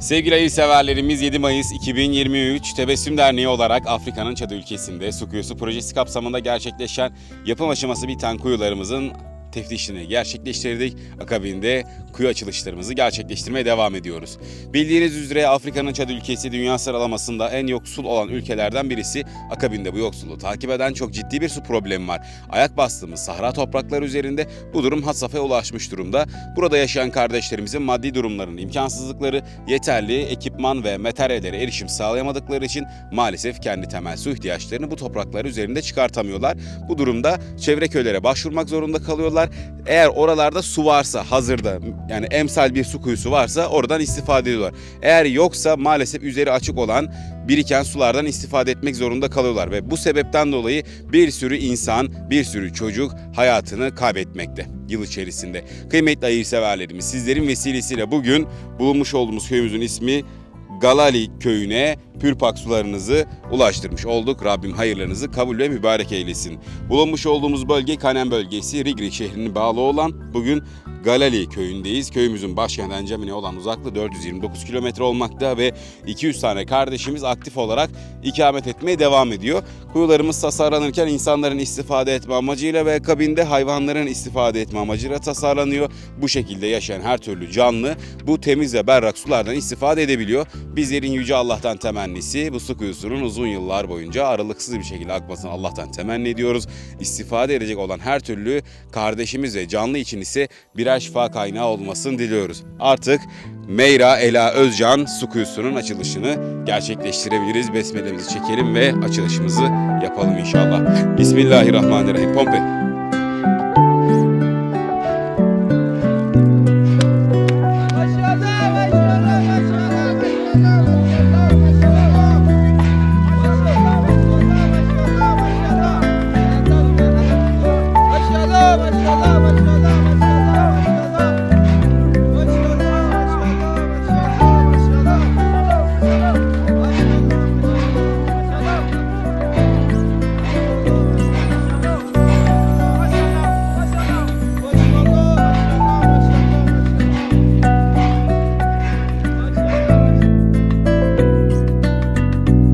Sevgili ayı severlerimiz 7 Mayıs 2023 Tebessüm Derneği olarak Afrika'nın Çadı ülkesinde su kuyusu projesi kapsamında gerçekleşen yapım aşaması biten kuyularımızın teftişini gerçekleştirdik. Akabinde kuyu açılışlarımızı gerçekleştirmeye devam ediyoruz. Bildiğiniz üzere Afrika'nın Çadı ülkesi dünya sıralamasında en yoksul olan ülkelerden birisi. Akabinde bu yoksulluğu takip eden çok ciddi bir su problemi var. Ayak bastığımız sahra toprakları üzerinde bu durum had safhaya ulaşmış durumda. Burada yaşayan kardeşlerimizin maddi durumlarının imkansızlıkları, yeterli ekipman ve materyallere erişim sağlayamadıkları için maalesef kendi temel su ihtiyaçlarını bu topraklar üzerinde çıkartamıyorlar. Bu durumda çevre köylere başvurmak zorunda kalıyorlar. Eğer oralarda su varsa hazırda yani emsal bir su kuyusu varsa oradan istifade ediyorlar. Eğer yoksa maalesef üzeri açık olan biriken sulardan istifade etmek zorunda kalıyorlar ve bu sebepten dolayı bir sürü insan, bir sürü çocuk hayatını kaybetmekte yıl içerisinde. Kıymetli hayırseverlerimiz sizlerin vesilesiyle bugün bulunmuş olduğumuz köyümüzün ismi Galali köyüne pürpak sularınızı ulaştırmış olduk. Rabbim hayırlarınızı kabul ve mübarek eylesin. Bulunmuş olduğumuz bölge Kanem bölgesi Rigri şehrine bağlı olan bugün Galali köyündeyiz. Köyümüzün başkent Encamine olan uzaklığı 429 kilometre olmakta ve 200 tane kardeşimiz aktif olarak ikamet etmeye devam ediyor. Kuyularımız tasarlanırken insanların istifade etme amacıyla ve akabinde hayvanların istifade etme amacıyla tasarlanıyor. Bu şekilde yaşayan her türlü canlı bu temiz ve berrak sulardan istifade edebiliyor. Bizlerin Yüce Allah'tan temennisi bu su kuyusunun uzun yıllar boyunca aralıksız bir şekilde akmasını Allah'tan temenni ediyoruz. İstifade edecek olan her türlü kardeşimiz ve canlı için ise birer şifa kaynağı olmasını diliyoruz. Artık Meyra Ela Özcan su kuyusunun açılışını gerçekleştirebiliriz. Besmelemizi çekelim ve açılışımızı yapalım inşallah. Bismillahirrahmanirrahim. Pompe.